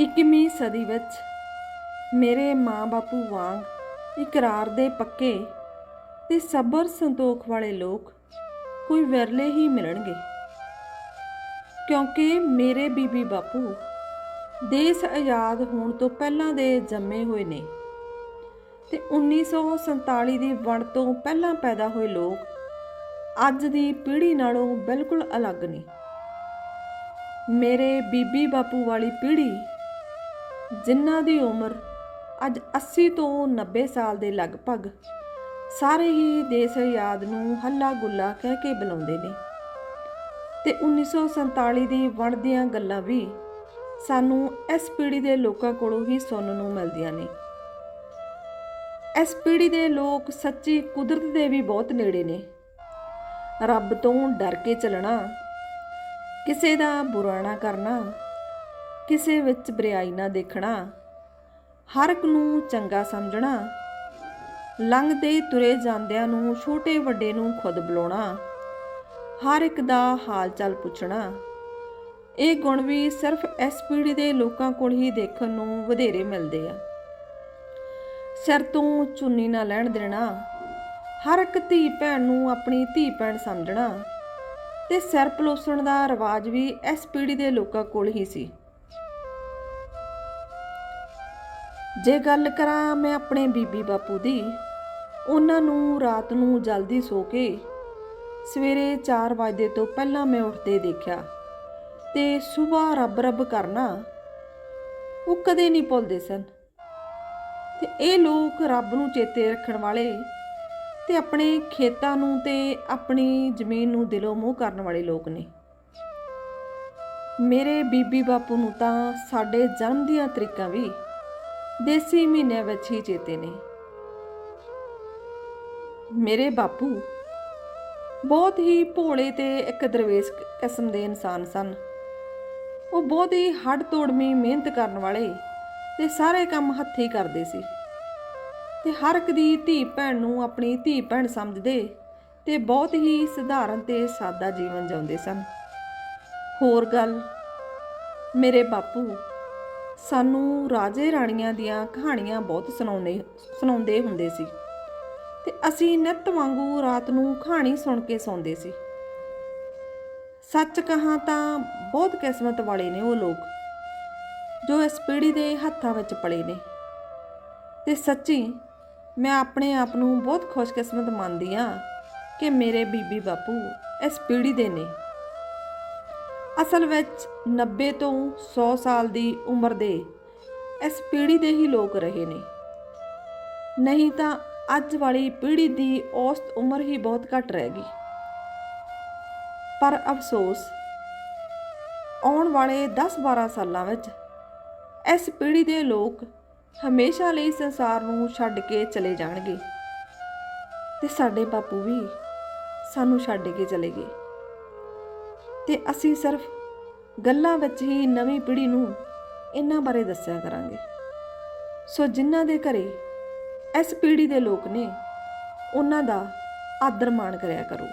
21ਵੀਂ ਸਦੀ ਵਿੱਚ ਮੇਰੇ ਮਾਂ-ਬਾਪੂ ਵਾਂਗ ਇਕਰਾਰ ਦੇ ਪੱਕੇ ਤੇ ਸਬਰ ਸੰਤੋਖ ਵਾਲੇ ਲੋਕ ਕੋਈ ਵਿਰਲੇ ਹੀ ਮਿਲਣਗੇ। ਕਿਉਂਕਿ ਮੇਰੇ ਬੀਬੀ ਬਾਪੂ ਦੇਸ਼ ਆਜ਼ਾਦ ਹੋਣ ਤੋਂ ਪਹਿਲਾਂ ਦੇ ਜੰਮੇ ਹੋਏ ਨੇ ਤੇ 1947 ਦੀ ਵੰਡ ਤੋਂ ਪਹਿਲਾਂ ਪੈਦਾ ਹੋਏ ਲੋਕ ਅੱਜ ਦੀ ਪੀੜ੍ਹੀ ਨਾਲੋਂ ਬਿਲਕੁਲ ਅਲੱਗ ਨੇ। ਮੇਰੇ ਬੀਬੀ ਬਾਪੂ ਵਾਲੀ ਪੀੜ੍ਹੀ ਜਿਨ੍ਹਾਂ ਦੀ ਉਮਰ ਅੱਜ 80 ਤੋਂ 90 ਸਾਲ ਦੇ ਲਗਭਗ, ਸਾਰੇ ਹੀ ਦੇਸ਼ ਆਜ਼ਾਦ ਨੂੰ ਹੱਲਾ ਗੁੱਲਾ ਕਹਿ ਕੇ ਬੁਲਾਉਂਦੇ ਨੇ। ਤੇ 1947 ਦੀ ਵੰਡ ਗੱਲਾਂ ਵੀ ਸਾਨੂੰ ਇਸ ਪੀੜ੍ਹੀ ਦੇ ਲੋਕਾਂ ਕੋਲੋਂ ਹੀ ਸੁਣਨ ਨੂੰ ਮਿਲਦੀਆਂ ਨੇ। ਇਸ ਪੀੜ੍ਹੀ ਦੇ ਲੋਕ ਸੱਚੀ ਕੁਦਰਤ ਦੇ ਵੀ ਬਹੁਤ ਨੇੜੇ ਨੇ। ਰੱਬ ਤੋਂ ਡਰ ਕੇ ਚੱਲਣਾ, ਕਿਸੇ ਦਾ ਬੁਰਾ ਨਾ ਕਰਨਾ ਕਿਸੇ ਵਿੱਚ ਬਰਿਆਈ ਨਾ ਦੇਖਣਾ। ਹਰ ਇੱਕ ਨੂੰ ਚੰਗਾ ਸਮਝਣਾ। ਲੰਘਦੇ ਤੁਰੇ ਜਾਂਦਿਆਂ ਨੂੰ, ਛੋਟੇ ਵੱਡੇ ਨੂੰ ਖੁਦ ਬੁਲਾਉਣਾ। ਹਰ ਇੱਕ ਦਾ ਹਾਲ ਚਾਲ ਪੁੱਛਣਾ। ਇਹ ਗੁਣ ਵੀ ਸਿਰਫ ਇਸ ਪੀੜ੍ਹੀ ਦੇ ਲੋਕਾਂ ਕੋਲ ਹੀ ਦੇਖਣ ਨੂੰ ਵਧੇਰੇ ਮਿਲਦੇ ਆ। ਸਿਰ ਤੋਂ ਚੁੰਨੀ ਨਾ ਲੈਣ ਦੇਣਾ। ਹਰ ਇੱਕ ਧੀ ਭੈਣ ਨੂੰ ਆਪਣੀ ਧੀ ਭੈਣ ਸਮਝਣਾ। ਤੇ ਸਿਰ ਪਲੋਸਣ ਦਾ ਰਿਵਾਜ ਵੀ ਇਸ ਪੀੜ੍ਹੀ ਦੇ ਲੋਕਾਂ ਕੋਲ ਹੀ ਸੀ। ਜੇ ਗੱਲ ਕਰਾਂ ਮੈਂ ਆਪਣੇ ਬੀਬੀ ਬਾਪੂ ਦੀ, ਉਹਨਾਂ ਨੂੰ ਰਾਤ ਨੂੰ ਜਲਦੀ ਸੋ ਕੇ ਸਵੇਰੇ 4 ਵਜੇ ਤੋਂ ਪਹਿਲਾਂ ਮੈਂ ਉੱਠਦੇ ਦੇਖਿਆ ਤੇ ਸਵੇਰ ਰੱਬ ਰੱਬ ਕਰਨਾ ਉਹ ਕਦੇ ਨਹੀਂ ਭੁੱਲਦੇ ਸਨ। ਤੇ ਇਹ ਲੋਕ ਰੱਬ ਨੂੰ ਚੇਤੇ ਰੱਖਣ ਵਾਲੇ ਤੇ ਆਪਣੇ ਖੇਤਾਂ ਨੂੰ ਤੇ ਆਪਣੀ ਜ਼ਮੀਨ ਨੂੰ ਦਿਲੋਂ ਮੋਹ ਕਰਨ ਵਾਲੇ ਲੋਕ ਨੇ। ਮੇਰੇ ਬੀਬੀ ਬਾਪੂ ਨੂੰ ਤਾਂ ਸਾਡੇ ਜਨਮ ਦੀਆਂ ਤਰੀਕਾਂ ਵੀ ਦੇਸੀ ਮਹੀਨਿਆਂ ਵਿੱਚ ਹੀ ਚੇਤੇ ਨੇ। ਮੇਰੇ ਬਾਪੂ ਬਹੁਤ ਹੀ ਭੋਲੇ ਤੇ ਇੱਕ ਦਰਵੇਸ਼ ਕਿਸਮ ਦੇ ਇਨਸਾਨ ਸਨ। ਉਹ ਬਹੁਤ ਹੀ ਹੱਡ ਤੋੜਮੀ ਮਿਹਨਤ ਕਰਨ ਵਾਲੇ ਤੇ ਸਾਰੇ ਕੰਮ ਹੱਥੀਂ ਕਰਦੇ ਸੀ ਤੇ ਹਰ ਇੱਕ ਦੀ ਧੀ ਭੈਣ ਨੂੰ ਆਪਣੀ ਧੀ ਭੈਣ ਸਮਝਦੇ ਤੇ ਬਹੁਤ ਹੀ ਸਧਾਰਨ ਤੇ ਸਾਦਾ ਜੀਵਨ ਜਿਉਂਦੇ ਸਨ। ਹੋਰ ਗੱਲ, ਮੇਰੇ ਬਾਪੂ ਸਾਨੂੰ ਰਾਜੇ ਰਾਣੀਆਂ ਦੀਆਂ ਕਹਾਣੀਆਂ ਬਹੁਤ ਸੁਣਾਉਂਦੇ ਸੁਣਾਉਂਦੇ ਹੁੰਦੇ ਸੀ। ਤੇ ਅਸੀਂ ਨਿੱਤ ਵਾਂਗੂ ਰਾਤ ਨੂੰ ਕਹਾਣੀ ਸੁਣ ਕੇ ਸੌਂਦੇ ਸੀ। ਸੱਚ ਕਹਾਂ ਤਾਂ ਬਹੁਤ ਕਿਸਮਤ ਵਾਲੇ ਨੇ ਉਹ ਲੋਕ, ਜੋ ਇਸ ਪੀੜ੍ਹੀ ਦੇ ਹੱਥਾਂ ਵਿੱਚ ਪਲੇ ਨੇ। ਤੇ ਸੱਚੀ, ਮੈਂ ਆਪਣੇ ਆਪ ਨੂੰ ਬਹੁਤ ਖੁਸ਼ਕਿਸਮਤ ਮੰਨਦੀ ਆ ਕਿ ਮੇਰੇ ਬੀਬੀ ਬਾਪੂ ਇਸ ਪੀੜ੍ਹੀ ਦੇ ਨੇ। ਅਸਲ ਵਿੱਚ 90 ਤੋਂ 100 ਸਾਲ ਦੀ ਉਮਰ ਦੇ ਇਸ ਪੀੜ੍ਹੀ ਦੇ ਹੀ ਲੋਕ ਰਹੇ ਨੇ। ਨਹੀਂ ਤਾਂ ਅੱਜ ਵਾਲੀ ਪੀੜ੍ਹੀ ਦੀ ਔਸਤ ਉਮਰ ਹੀ ਬਹੁਤ ਘੱਟ ਰਹਿ ਗਈ। ਪਰ ਅਫਸੋਸ, ਆਉਣ ਵਾਲੇ 10-12 ਸਾਲਾਂ ਵਿੱਚ ਇਸ ਪੀੜ੍ਹੀ ਦੇ ਲੋਕ ਹਮੇਸ਼ਾ ਲਈ ਸੰਸਾਰ ਨੂੰ ਛੱਡ ਕੇ ਚਲੇ ਜਾਣਗੇ ਤੇ ਸਾਡੇ ਬਾਪੂ ਵੀ ਸਾਨੂੰ ਛੱਡ ਕੇ ਚਲੇ ਗਏ। ਤੇ ਅਸੀਂ ਸਿਰਫ ਗੱਲਾਂ ਵਿੱਚ ਹੀ ਨਵੀਂ ਪੀੜ੍ਹੀ ਨੂੰ ਇਹਨਾਂ ਬਾਰੇ ਦੱਸਿਆ ਕਰਾਂਗੇ। ਸੋ ਜਿਨ੍ਹਾਂ ਦੇ ਘਰੇ ਇਸ ਪੀੜ੍ਹੀ ਦੇ ਲੋਕ ਨੇ, ਉਹਨਾਂ ਦਾ ਆਦਰ ਮਾਣ ਕਰਿਆ ਕਰੋ।